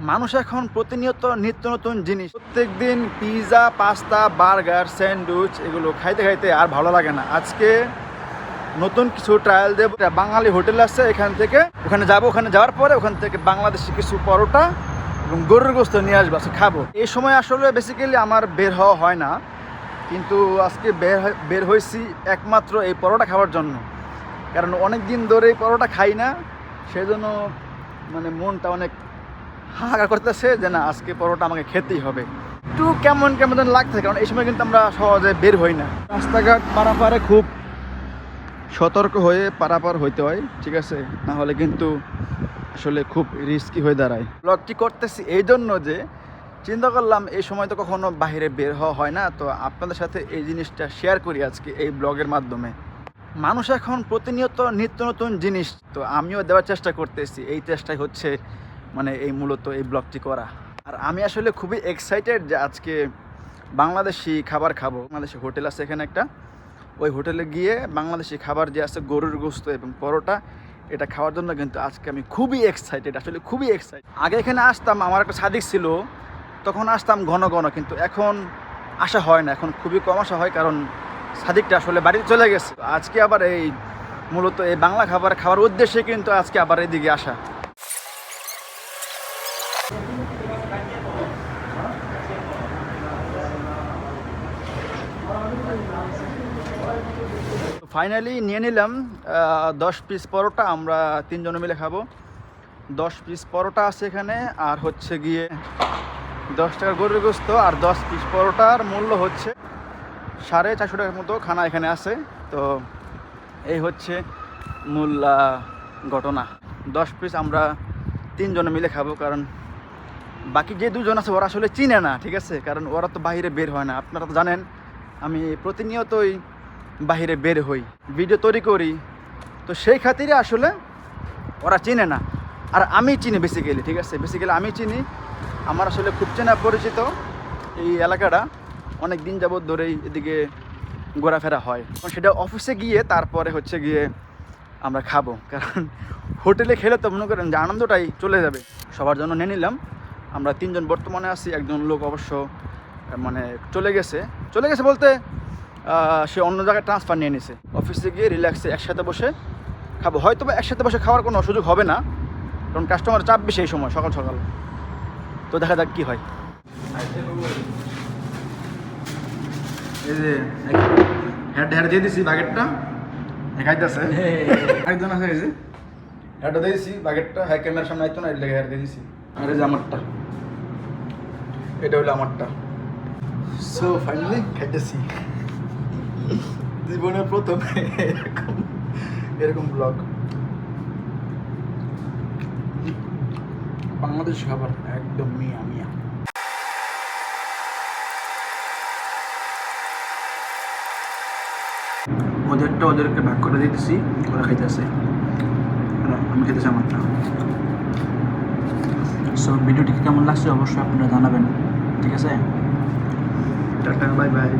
মানুষ এখন প্রতিনিয়ত নিত্য নতুন জিনিস। প্রত্যেক দিন পিৎজা পাস্তা, বার্গার, স্যান্ডউইচ এগুলো খাইতে খাইতে আর ভালো লাগে না। আজকে নতুন কিছু ট্রায়াল দেব। বাঙালি হোটেল আছে এখান থেকে। ওখানে যাব, ওখানে যাওয়ার পরে ওখান থেকে বাংলাদেশি কিছু পরোটা এবং গরুর গোস্ত নিয়ে আসব আজকে খাব। এই সময় আসলে বেসিক্যালি আমার বের হওয়া হয় না। কিন্তু আজকে বের বের হয়েছি একমাত্র এই পরোটা খাওয়ার জন্য। কারণ অনেক দিন ধরে এই পরোটা খাই না। সেই জন্য মানে মনটা অনেক হাহাকার করতেছে যে না, আজকে পরোটা আমাকে খেতেই হবে। একটু কেমন কেমন লাগতেছে, কারণ এই সময় কিন্তু আমরা সহজে বের হই না। রাস্তাঘাট পারাপারে খুব সতর্ক হয়ে পারাপার হইতে হয়, ঠিক আছে? না হলে কিন্তু আসলে খুব রিস্কি হয়ে দাঁড়ায়। ব্লগটি করতেছি এই জন্য যে, চিন্তা করলাম এই সময় তো কখনো বাইরে বের হওয়া হয় না, তো আপনাদের সাথে এই জিনিসটা শেয়ার করি আজকে এই ব্লগের মাধ্যমে। মানুষ এখন প্রতিনিয়ত নিত্য নতুন জিনিস, তো আমিও দেওয়ার চেষ্টা করতেছি। এই চেষ্টাই হচ্ছে মানে এই মূলত এই ব্লগটি করা। আর আমি আসলে খুবই এক্সাইটেড যে আজকে বাংলাদেশি খাবার খাব। বাংলাদেশি হোটেল আছে এখানে একটা। ওই হোটেলে গিয়ে বাংলাদেশি খাবার যে আছে, গরুর গোস্ত এবং পরোটা, এটা খাওয়ার জন্য কিন্তু আজকে আমি খুবই এক্সাইটেড আসলে খুবই এক্সাইটেড আগে এখানে আসতাম, আমার একটা সাদিক ছিল, তখন আসতাম ঘন ঘন, কিন্তু এখন আসা হয় না। এখন খুবই কম আসা হয়, কারণ সাদিকটা আসলে বাড়িতে চলে গেছে। আজকে আবার এই মূলত এই বাংলা খাবার খাওয়ার উদ্দেশ্যে কিন্তু আজকে আবার এদিকে আসা। ফাইনালি নিয়ে নিলাম দশ পিস পরোটা, আমরা তিনজনে মিলে খাব। দশ পিস পরোটা আছে এখানে, আর হচ্ছে গিয়ে দশ টাকার গরুর গোস্ত, আর দশ পিস পরোটার মূল্য হচ্ছে সাড়ে চারশো টাকার মতো খানা এখানে আছে। তো এই হচ্ছে মূল ঘটনা। দশ পিস আমরা তিনজনে মিলে খাব, কারণ বাকি যে দুজন আছে, ওরা আসলে চিনে না, ঠিক আছে? কারণ ওরা তো বাইরে বের হয় না। আপনারা তো জানেন, আমি প্রতিনিয়তই বাইরে বের হই ভিডিও তৈরি করি। তো সেই খাতিরে আসলে ওরা চিনে না। আর আমি চিনি বেসিক্যালি ঠিক আছে? বেসিক্যালি আমি চিনি। আমার আসলে খুব চেনা পরিচিত এই এলাকাটা। অনেক দিন যাবৎ ধরেই এদিকে ঘোরাফেরা হয়। সেটা অফিসে গিয়ে তারপরে হচ্ছে গিয়ে আমরা খাব। কারণ হোটেলে খেলে তো মনে করেন যে আনন্দটাই চলে যাবে। সবার জন্য নিয়ে নিলাম। আমরা তিনজন বর্তমানে আছি, একজন লোক অবশ্য মানে চলে গেছে। চলে গেছে বলতে সে অন্য জায়গায় ট্রান্সফার নিয়ে নিছে। অফিসে গিয়ে রিল্যাক্সে একসাথে বসে খাব। হয়তো বা একসাথে বসে খাওয়ার কোনো সুযোগ হবে না কারণ কাস্টমার চাপ বেশি এই সময় সকাল সকাল। তো দেখা যাক কী হয়। এই যে হেড হেড দিয়ে দিছি বাগেটটা দেখাইতেছে একজন আছে এই যে। হেডটা দিয়ে দিছি বাগেটটা হ্যাঁ ক্যামেরার সামনে আইতো না এটা হেড দিয়ে দিছি। আর এই যে আমারটা। এটা হলো আমারটা। সো ফাইনালি খাইতেছি। জীবনের প্রথম এরকম এরকম ব্লগ বাংলাদেশ খাবার একদম মিয়া মিয়া। ওদেরটা ওদেরকে ভাগ করে দিতেছি, ওরা খাইতেছে। আমি খেতেছি আমারটা। সো ভিডিওটি কেমন লাগছে অবশ্যই আপনারা জানাবেন, ঠিক আছে? Tata, bye bye.